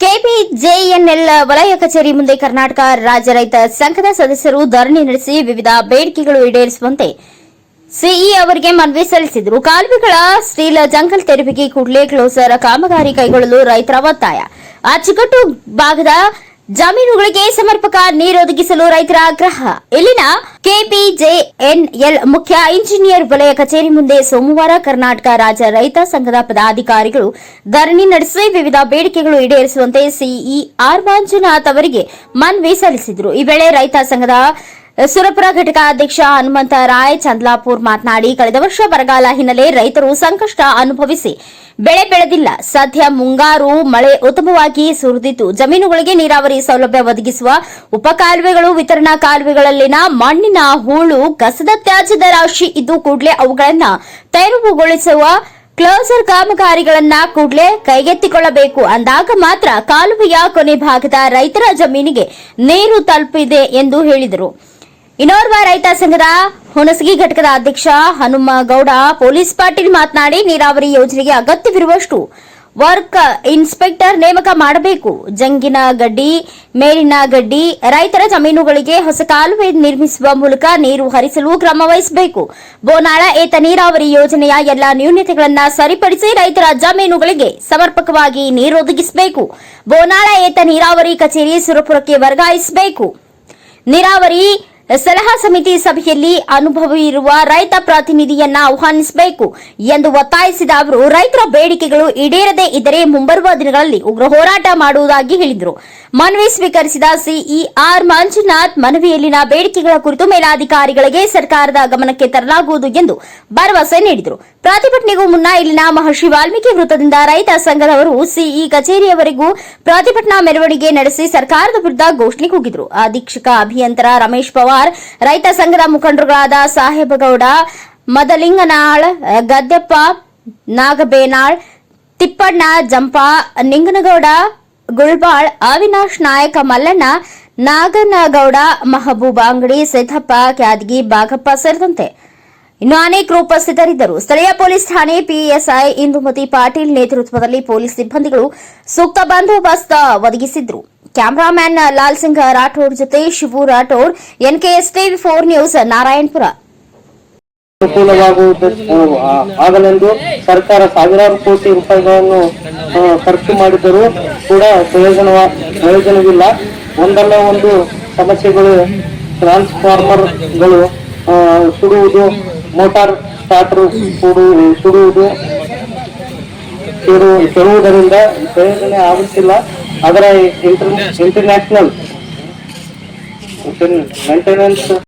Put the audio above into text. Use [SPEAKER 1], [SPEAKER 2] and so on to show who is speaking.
[SPEAKER 1] ಕೆಪಿಜೆಎನ್ಎಲ್ ವಲಯ ಕಚೇರಿ ಮುಂದೆ ಕರ್ನಾಟಕ ರಾಜ್ಯ ರೈತ ಸಂಘದ ಸದಸ್ಯರು ಧರಣಿ ನಡೆಸಿ ವಿವಿಧ ಬೇಡಿಕೆಗಳು ಈಡೇರಿಸುವಂತೆ ಸಿಇ ಅವರಿಗೆ ಮನವಿ ಸಲ್ಲಿಸಿದರು. ಕಾಲುವೆಗಳ ಸ್ಟೀಲ್ ಜಂಗಲ್ ತೆರವಿಗೆ ಕೂಡಲೇ ಕ್ಲೋಸರ್ ಕಾಮಗಾರಿ ಕೈಗೊಳ್ಳಲು ರೈತರ ಒತ್ತಾಯ. ಅಚ್ಚುಕಟ್ಟು ಭಾಗದ ಜಮೀನುಗಳಿಗೆ ಸಮರ್ಪಕ ನೀರೊದಗಿಸಲು ರೈತರ ಆಗ್ರಹ. ಇಲ್ಲಿನ ಕೆಪಿಜೆಎನ್ಎಲ್ ಮುಖ್ಯ ಇಂಜಿನಿಯರ್ ವಲಯ ಕಚೇರಿ ಮುಂದೆ ಸೋಮವಾರ ಕರ್ನಾಟಕ ರಾಜ್ಯ ರೈತ ಸಂಘದ ಪದಾಧಿಕಾರಿಗಳು ಧರಣಿ ನಡೆಸಿ ವಿವಿಧ ಬೇಡಿಕೆಗಳು ಈಡೇರಿಸುವಂತೆ ಸಿಇ ಆರ್ ಮಂಜುನಾಥ್ ಅವರಿಗೆ ಮನವಿ ಸಲ್ಲಿಸಿದರು. ಈ ವೇಳೆ ರೈತ ಸಂಘದ ಸುರಪುರ ಘಟಕ ಅಧ್ಯಕ್ಷ ಹನುಮಂತ ರಾಯ್ ಚಂದ್ಲಾಪುರ್ ಮಾತನಾಡಿ ಕಳೆದ ವರ್ಷ ಬರಗಾಲ ಹಿನ್ನೆಲೆ ರೈತರು ಸಂಕಷ್ಟ ಅನುಭವಿಸಿ ಬೆಳೆ ಬೆಳೆದಿಲ್ಲ. ಸದ್ಯ ಮುಂಗಾರು ಮಳೆ ಉತ್ತಮವಾಗಿ ಸುರಿದಿದ್ದು ಜಮೀನುಗಳಿಗೆ ನೀರಾವರಿ ಸೌಲಭ್ಯ ಒದಗಿಸುವ ಉಪಕಾಲುವೆಗಳು ವಿತರಣಾ ಕಾಲುವೆಗಳಲ್ಲಿನ ಮಣ್ಣಿನ ಹೂಳು ಕಸದ ತ್ಯಾಜ್ಯದ ರಾಶಿ ಇದ್ದು ಕೂಡಲೇ ಅವುಗಳನ್ನು ತೆರವುಗೊಳಿಸುವ ಕ್ಲೋಸರ್ ಕಾಮಗಾರಿಗಳನ್ನ ಕೂಡಲೇ ಕೈಗೆತ್ತಿಕೊಳ್ಳಬೇಕು. ಅಂದಾಗ ಮಾತ್ರ ಕಾಲುವೆಯ ಕೊನೆ ಭಾಗದ ರೈತರ ಜಮೀನಿಗೆ ನೀರು ತಲುಪಿದೆ ಎಂದು ಹೇಳಿದರು. ಇನ್ನೋರ್ವ ರೈತ ಸಂಘದ ಹುಣಸಗಿ ಘಟಕದ ಅಧ್ಯಕ್ಷ ಹನುಮಗೌಡ ಪೊಲೀಸ್ ಪಾಟೀಲ್ ಮಾತನಾಡಿ, ನೀರಾವರಿ ಯೋಜನೆಗೆ ಅಗತ್ಯವಿರುವಷ್ಟು ವರ್ಕ್ ಇನ್ಸ್ಪೆಕ್ಟರ್ ನೇಮಕ ಮಾಡಬೇಕು. ಜಂಗಿನ ಗಡ್ಡಿ ಮೇಲಿನ ಗಡ್ಡಿ, ರೈತರ ಜಮೀನುಗಳಿಗೆ ಹೊಸ ಕಾಲುವೆ ನಿರ್ಮಿಸುವ ಮೂಲಕ ನೀರು ಹರಿಸಲು ಕ್ರಮ ವಹಿಸಬೇಕು. ಬೋನಾಳ ಏತ ನೀರಾವರಿ ಯೋಜನೆಯ ಎಲ್ಲಾ ನ್ಯೂನತೆಗಳನ್ನು ಸರಿಪಡಿಸಿ ರೈತರ ಜಮೀನುಗಳಿಗೆ ಸಮರ್ಪಕವಾಗಿ ನೀರು ಒದಗಿಸಬೇಕು. ಬೋನಾಳ ಏತ ನೀರಾವರಿ ಕಚೇರಿ ಸುರಪುರಕ್ಕೆ ವರ್ಗಾಯಿಸಬೇಕು. ನೀರಾವರಿ ಸಲಹಾ ಸಮಿತಿ ಸಭೆಯಲ್ಲಿ ಅನುಭವಿ ಇರುವ ರೈತ ಪ್ರಾತಿನಿಧಿಯನ್ನ ಆಹ್ವಾನಿಸಬೇಕು ಎಂದು ಒತ್ತಾಯಿಸಿದ ಅವರು, ರೈತರ ಬೇಡಿಕೆಗಳು ಈಡೇರದೇ ಇದ್ದರೆ ಮುಂಬರುವ ದಿನಗಳಲ್ಲಿ ಉಗ್ರ ಹೋರಾಟ ಮಾಡುವುದಾಗಿ ಹೇಳಿದರು. ಮನವಿ ಸ್ವೀಕರಿಸಿದ ಸಿಇಆರ್ ಮಂಜುನಾಥ್, ಮನವಿಯಲ್ಲಿನ ಬೇಡಿಕೆಗಳ ಕುರಿತು ಮೇಲಾಧಿಕಾರಿಗಳಿಗೆ ಸರ್ಕಾರದ ಗಮನಕ್ಕೆ ತರಲಾಗುವುದು ಎಂದು ಭರವಸೆ ನೀಡಿದರು. ಪ್ರತಿಭಟನೆಗೂ ಮುನ್ನ ಇಲ್ಲಿನ ಮಹರ್ಷಿ ವಾಲ್ಮೀಕಿ ವೃತ್ತದಿಂದ ರೈತ ಸಂಘದವರು ಸಿಇ ಕಚೇರಿಯವರೆಗೂ ಪ್ರತಿಭಟನಾ ಮೆರವಣಿಗೆ ನಡೆಸಿ ಸರ್ಕಾರದ ವಿರುದ್ಧ ಘೋಷಣೆ ಕೂಗಿದರು ಅಧೀಕ್ಷಕ ಅಭಿಯಂತರ ರಮೇಶ್ ಪವಾರ್ ರೈತ ಸಂಘದ ಮುಖಂಡರುಗಳಾದ ಸಾಹೇಬಗೌಡ, ಮದಲಿಂಗನಾಳ್, ಗದ್ದೆಪ್ಪ, ನಾಗಬೇನಾಳ್, ತಿಪ್ಪಣ್ಣ, ಜಂಪಾ, ನಿಂಗನಗೌಡ ಗುಳ್ಬಾಳ್ ಅವಿನಾಶ್ ನಾಯಕ, ಮಲ್ಲಣ್ಣ, ನಾಗನಗೌಡ, ಮಹಬೂಬ ಅಂಗಡಿ, ಸಿದ್ದಪ್ಪ, ಕ್ಯಾದಗಿ, ಬಾಗಪ್ಪ ಸೇರಿದಂತೆ ಇನ್ನು ಅನೇಕರು ಉಪಸ್ಥಿತರಿದ್ದರು. ಸ್ಥಳೀಯ ಪೊಲೀಸ್ ಠಾಣೆ ಪಿಎಸ್ಐ ಇಂದುಮತಿ ಪಾಟೀಲ್ ನೇತೃತ್ವದಲ್ಲಿ ಪೊಲೀಸ್ ಸಿಬ್ಬಂದಿಗಳು ಸೂಕ್ತ ಬಂದೋಬಸ್ತ್ ಒದಗಿಸಿದ್ರು. ಕ್ಯಾಮರಾಮ್ಯಾನ್ ಲಾಲ್ ಸಿಂಗ್, ರಾಠೋಡ್ ಜೊತೆ Shivu Rathod NKS TV four news, Narayanapura.
[SPEAKER 2] ಆಗಲೆಂದು ಸರ್ಕಾರ ಸಾವಿರಾರು ಕೋಟಿ ರೂಪಾಯಿಗಳನ್ನು ಖರ್ಚು ಮಾಡಿದರೂ ಕೂಡ ಪ್ರಯೋಜನ ಪ್ರಯೋಜನವಿಲ್ಲ. ಒಂದಲ್ಲ ಒಂದು ಸಮಸ್ಯೆಗಳು, ಟ್ರಾನ್ಸ್ಫಾರ್ಮರ್ಗಳು ಸುಡುವುದು, ಮೋಟಾರ್ ಸ್ಟಾರ್ಟರ್ ಸುಡು, ಸುಡುವುದು ಕೆಡು ಕೆಡುವುದರಿಂದ ಪ್ರಯೋಜನ ಆಗುತ್ತಿಲ್ಲ. other international maintenance